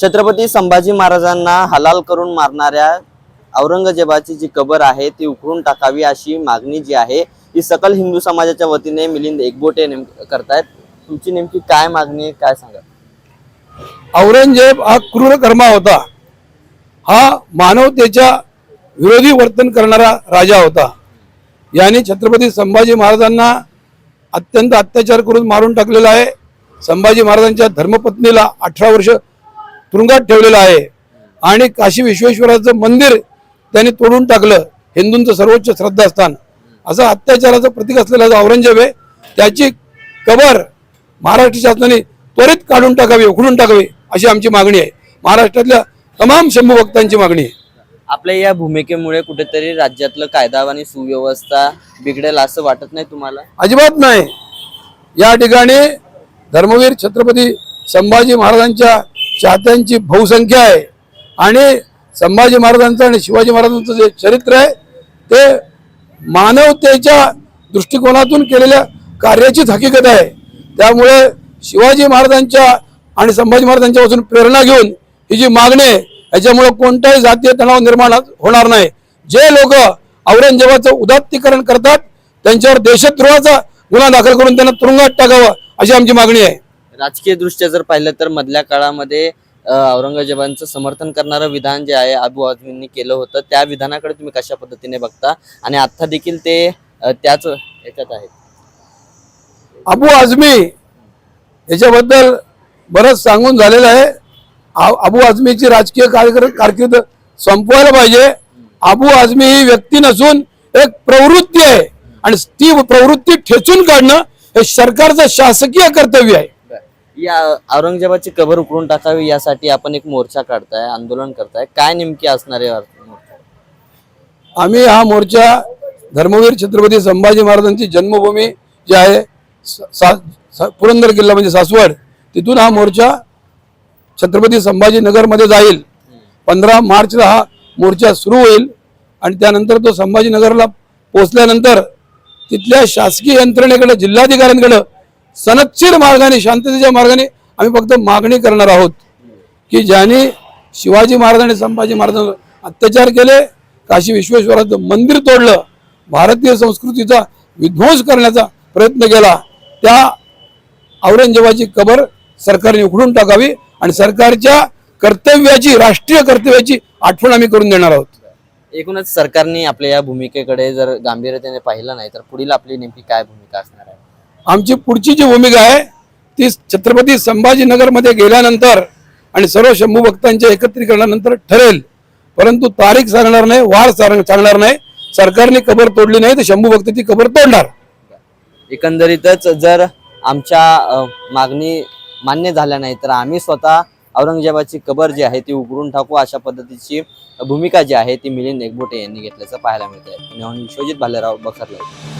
छत्रपती संभाजी महाराजांना हलाल करून मारणाऱ्या औरंगजेबाची जी कबर आहे ती उकळून टाकावी अशी मागणी जी आहे ही सकल हिंदू समाजाच्या वतीने मिलिंद एकबोटे नेम करतायत. तुमची नेमकी काय मागणी आहे काय सांगा? औरंगजेब हा क्रूर कर्मा होता. हा मानवतेच्या विरोधी वर्तन करणारा राजा होता. याने छत्रपती संभाजी महाराजांना अत्यंत अत्याचार करून मारून टाकलेला आहे. संभाजी महाराजांच्या धर्मपत्नीला अठरा वर्ष तुरुंगात ठेवलेलं आहे. आणि काशी विश्वेश्वराचं मंदिर त्यांनी तोडून टाकलं. हिंदूंचं सर्वोच्च श्रद्धास्थान. असं अत्याचाराचं प्रतीक असलेला जो औरंगजेब आहे. त्याची कबर महाराष्ट्र शासनाने त्वरित काढून टाकावी उखडून टाकावी अशी आमची मागणी आहे. महाराष्ट्रातल्या तमाम शंभू भक्तांची मागणी आहे. आपल्या या भूमिकेमुळे कुठेतरी राज्यातलं कायदा आणि सुव्यवस्था बिघडेल असं वाटत नाही तुम्हाला? अजिबात नाही. या ठिकाणी धर्मवीर छत्रपती संभाजी महाराजांच्या चाहत्यांची बहुसंख्या आहे. आणि संभाजी महाराजांचं आणि शिवाजी महाराजांचं जे चरित्र आहे ते मानवतेच्या दृष्टिकोनातून केलेल्या कार्याचीच हकीकत आहे. त्यामुळे शिवाजी महाराजांच्या आणि संभाजी महाराजांच्यापासून प्रेरणा घेऊन ही जी मागणी आहे याच्यामुळे कोणताही जातीय तणाव निर्माण होणार नाही. जे लोक औरंगजेबाचं उदात्तीकरण करतात त्यांच्यावर देशद्रोहाचा गुन्हा दाखल करून त्यांना तुरुंगात टाकावं अशी आमची मागणी आहे. राजकीय दृष्ट्या जर पाहिलं तर मधल्या काळामध्ये औरंगजेबांचं समर्थन करणारं विधान जे आहे अबू आझमींनी केलं होतं. त्या विधानाकडे तुम्ही कशा पद्धतीने बघता? आणि आत्ता देखील ते त्याच याच्यात आहेत. अबू आझमी याच्याबद्दल बरंच सांगून झालेलं आहे. अबू आझमीची राजकीय कारकीर्द संपवायला पाहिजे. अबू आझमी ही व्यक्ती नसून एक प्रवृत्ती आहे. आणि ती प्रवृत्ती ठेचून काढणं हे सरकारचं शासकीय कर्तव्य आहे. या औरंगजेबाची कबर उकळून टाकावी यासाठी आपण एक मोर्चा काढताय आंदोलन करताय. काय नेमकी असणार आहे आम्ही हा मोर्चा धर्मवीर छत्रपती संभाजी महाराजांची जन्मभूमी जी आहे सा- सा- पुरंदर किल्ला म्हणजे सासवड तिथून हा मोर्चा छत्रपती संभाजीनगरमध्ये जाईल. पंधरा मार्चला हा मोर्चा सुरू होईल आणि त्यानंतर तो संभाजीनगरला पोहोचल्यानंतर तिथल्या शासकीय यंत्रणेकडे जिल्हाधिकाऱ्यांकडं सनदशीर मार्गाने शांततेच्या मार्गाने आम्ही फक्त मागणी करणार आहोत की ज्यांनी शिवाजी महाराज आणि संभाजी महाराजांवर अत्याचार केले काशी विश्वेश्वराचं मंदिर तोडलं भारतीय संस्कृतीचा विध्वंस करण्याचा प्रयत्न केला त्या औरंगजेबाची कबर सरकारने उखडून टाकावी आणि सरकारच्या कर्तव्याची राष्ट्रीय कर्तव्याची आठवण आम्ही करून देणार आहोत. एकूणच सरकारने आपल्या या भूमिकेकडे जर गांभीर्याने पाहिलं नाही तर पुढील आपली नेमकी काय भूमिका असणार आहे? आमची पुढची जी भूमिका आहे ती छत्रपती संभाजीनगरमध्ये गेल्यानंतर आणि सर्व शंभू भक्तांच्या एकत्रीकरणानंतर ठरेल. परंतु तारीख सांगणार नाही वार सांग- सांगणार नाही. सरकारने कबर तोडली नाही तर शंभू भक्त ती कबर तोडणार. एकंदरीतच जर आमच्या मागणी मान्य झाल्या नाही तर आम्ही स्वतः औरंगजेबाची कबर जी आहे ती उघडून टाकू अशा पद्धतीची भूमिका जी आहे ती मिलिंद एकबोटे यांनी घेतल्याचं पाहायला मिळते आहे विश्वजित भालेराव बखरला